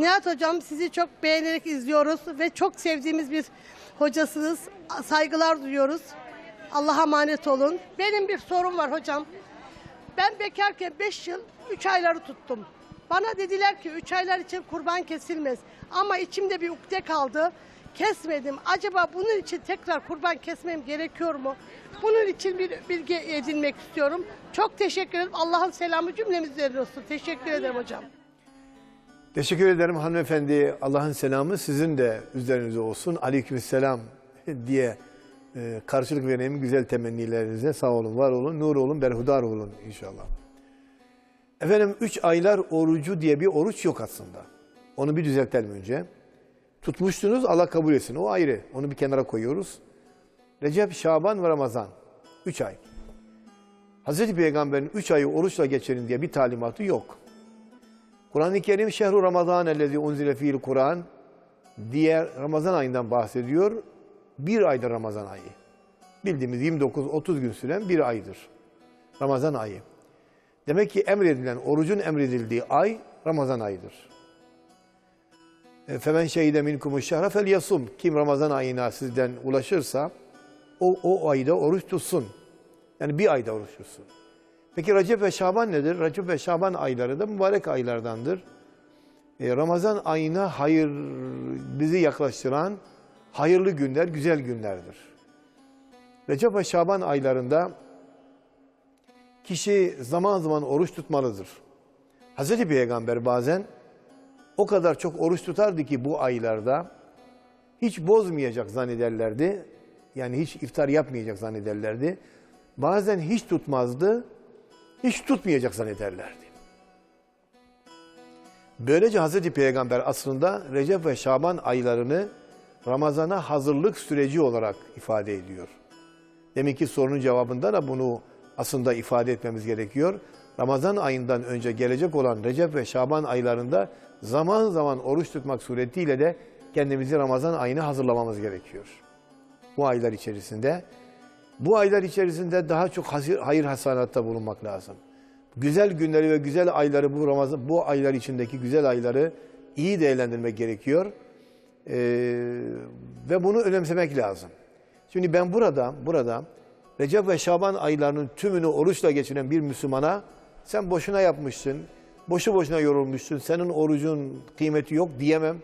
Nihat Hocam sizi çok beğenerek izliyoruz ve çok sevdiğimiz bir hocasınız. Saygılar duyuyoruz. Allah'a emanet olun. Benim bir sorum var hocam. Ben bekarken 5 yıl 3 ayları tuttum. Bana dediler ki 3 aylar için kurban kesilmez. Ama içimde bir ukde kaldı. Kesmedim. Acaba bunun için tekrar kurban kesmem gerekiyor mu? Bunun için bir bilgi edinmek istiyorum. Çok teşekkür ederim. Allah'ın selamı cümlemiz üzerine olsun. Teşekkür ederim hocam. Teşekkür ederim hanımefendi. Allah'ın selamı sizin de üzerinize olsun. Aleykümselam diye e, karşılık vereyim güzel temennilerinize. Sağ olun, var olun, nur olun, berhudar olun inşallah. Efendim üç aylar orucu diye bir oruç yok aslında. Onu bir düzeltelim önce. Tutmuşsunuz Allah kabul etsin. O ayrı. Onu bir kenara koyuyoruz. Recep, Şaban ve Ramazan. Üç ay. Hazreti Peygamber'in üç ayı oruçla geçirin diye bir talimatı yok. Kur'an-ı Kerim şehru Ramazan ellezi unzile fiil Kur'an diye Ramazan ayından bahsediyor. Bir aydır Ramazan ayı. Bildiğimiz 29-30 gün süren bir aydır. Ramazan ayı. Demek ki emredilen, orucun emredildiği ay Ramazan ayıdır. E, Femen şehide minkumu şehre fel yasum. Kim Ramazan ayına sizden ulaşırsa o, o ayda oruç tutsun. Yani bir ayda oruç tutsun. Peki Recep ve Şaban nedir? Recep ve Şaban ayları da mübarek aylardandır. E, Ramazan ayına hayır bizi yaklaştıran hayırlı günler, güzel günlerdir. Recep ve Şaban aylarında kişi zaman zaman oruç tutmalıdır. Hazreti Peygamber bazen o kadar çok oruç tutardı ki bu aylarda hiç bozmayacak zannederlerdi. Yani hiç iftar yapmayacak zannederlerdi. Bazen hiç tutmazdı, hiç tutmayacak zannederlerdi. Böylece Hazreti Peygamber aslında Recep ve Şaban aylarını Ramazan'a hazırlık süreci olarak ifade ediyor. Demek ki sorunun cevabında da bunu aslında ifade etmemiz gerekiyor. Ramazan ayından önce gelecek olan Recep ve Şaban aylarında zaman zaman oruç tutmak suretiyle de kendimizi Ramazan ayına hazırlamamız gerekiyor. Bu aylar içerisinde. Bu aylar içerisinde daha çok hayır hasanatta bulunmak lazım. Güzel günleri ve güzel ayları bu Ramazan bu aylar içindeki güzel ayları iyi değerlendirmek gerekiyor. Ee, ve bunu önemsemek lazım. Şimdi ben burada burada Recep ve Şaban aylarının tümünü oruçla geçiren bir Müslümana sen boşuna yapmışsın, boşu boşuna yorulmuşsun, senin orucun kıymeti yok diyemem.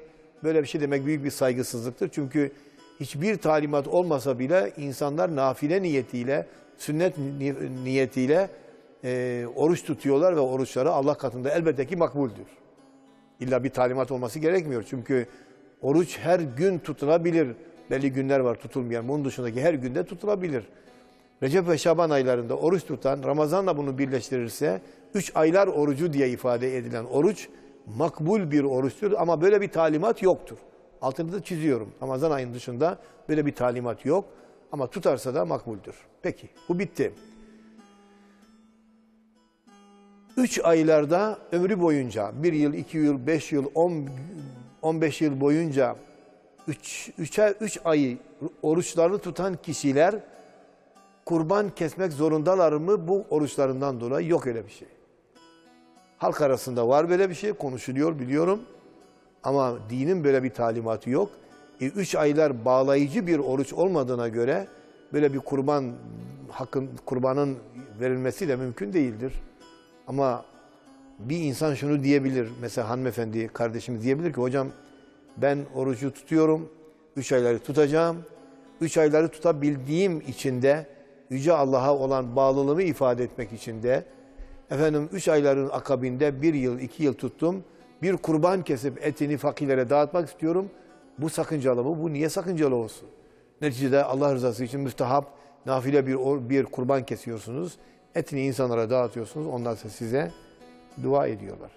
Böyle bir şey demek büyük bir saygısızlıktır. Çünkü hiçbir talimat olmasa bile insanlar nafile niyetiyle, sünnet ni- niyetiyle e, oruç tutuyorlar ve oruçları Allah katında elbette ki makbuldür. İlla bir talimat olması gerekmiyor. Çünkü oruç her gün tutulabilir. Belli günler var tutulmayan. Bunun dışındaki her günde tutulabilir. Recep ve Şaban aylarında oruç tutan, Ramazan'la bunu birleştirirse, üç aylar orucu diye ifade edilen oruç, makbul bir oruçtur ama böyle bir talimat yoktur. Altını da çiziyorum. Ramazan ayının dışında böyle bir talimat yok ama tutarsa da makbuldür. Peki, bu bitti. Üç aylarda ömrü boyunca, bir yıl, iki yıl, beş yıl, on, on beş yıl boyunca üç, üçer, üç ayı oruçlarını tutan kişiler kurban kesmek zorundalar mı bu oruçlarından dolayı? Yok öyle bir şey. Halk arasında var böyle bir şey, konuşuluyor biliyorum. Ama dinin böyle bir talimatı yok. E, üç aylar bağlayıcı bir oruç olmadığına göre böyle bir kurban hakkın kurbanın verilmesi de mümkün değildir. Ama bir insan şunu diyebilir. Mesela hanımefendi kardeşimiz diyebilir ki hocam ben orucu tutuyorum. Üç ayları tutacağım. Üç ayları tutabildiğim için de Yüce Allah'a olan bağlılığımı ifade etmek için de efendim üç ayların akabinde bir yıl, iki yıl tuttum. Bir kurban kesip etini fakirlere dağıtmak istiyorum. Bu sakıncalı mı? Bu niye sakıncalı olsun? Neticede Allah rızası için müstahap, nafile bir, bir kurban kesiyorsunuz. Etini insanlara dağıtıyorsunuz. Sonra size dua ediyorlar.